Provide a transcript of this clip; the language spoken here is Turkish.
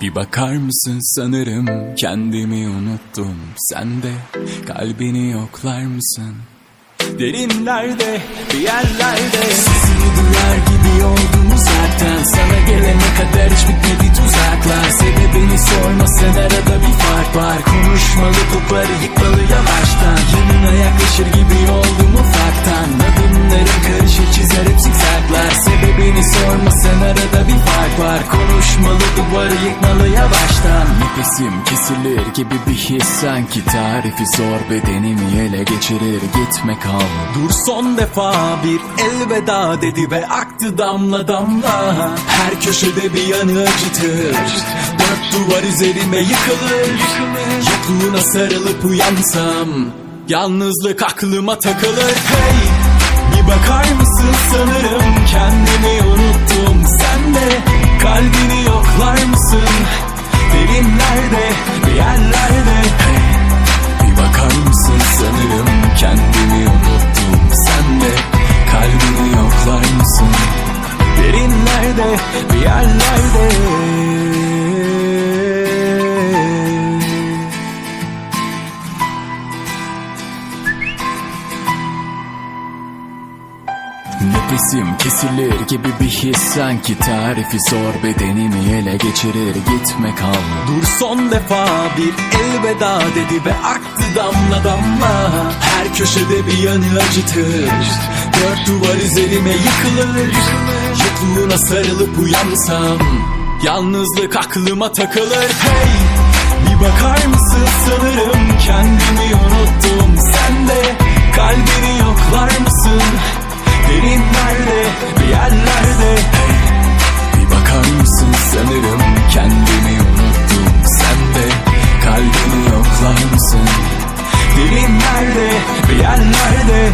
Bir bakar mısın sanırım? Kendimi unuttum. Sen de kalbini yoklar mısın? Derinlerde bir yerlerde. Sesini duyar gibi oldum uzaktan. Sana gelene kadar hiç bitmedi tuzaklar Sebebini sormasan arada bir fark var. Konuşmalı koparı yıkmalı yavaştan. Yanına yaklaşır gibi oldum ufaktan Konuşmalı duvarı yıkmalı yavaştan. Nefesim kesilir gibi bir his. Sanki Tarifi zor bedenimi ele geçirir. Gitme kal. Dur son defa bir elveda dedi ve aktı damla damla. Her köşede bir yanı acıtır. Dört duvar üzerime yıkılır. Yokluğuna sarılıp uyansam Yalnızlık aklıma takılır. Hey bir bakar mısın sanırım kendimi unuttum Derinlerde bir yerlerde. Bir bakar mısın sanırım kendimi unuttum. Sen de kalbini yoklar mısın? Derinlerde bir yerlerde Nefesim kesilir gibi bir his. Sanki Tarifi zor bedenimi ele geçirir. Gitme kal Dur son defa bir elveda dedi ve aktı damla damla. Her köşede bir yanı acıtır. Dört duvar üzerime yıkılır. Yokluğuna sarılıp uyansam Yalnızlık aklıma takılır. Hey Bir bakar mısın sanırım kendimi Sanırım kendimi unuttum Sen de kalbimi yoklar mısın? Dilin nerede, bir yerlerde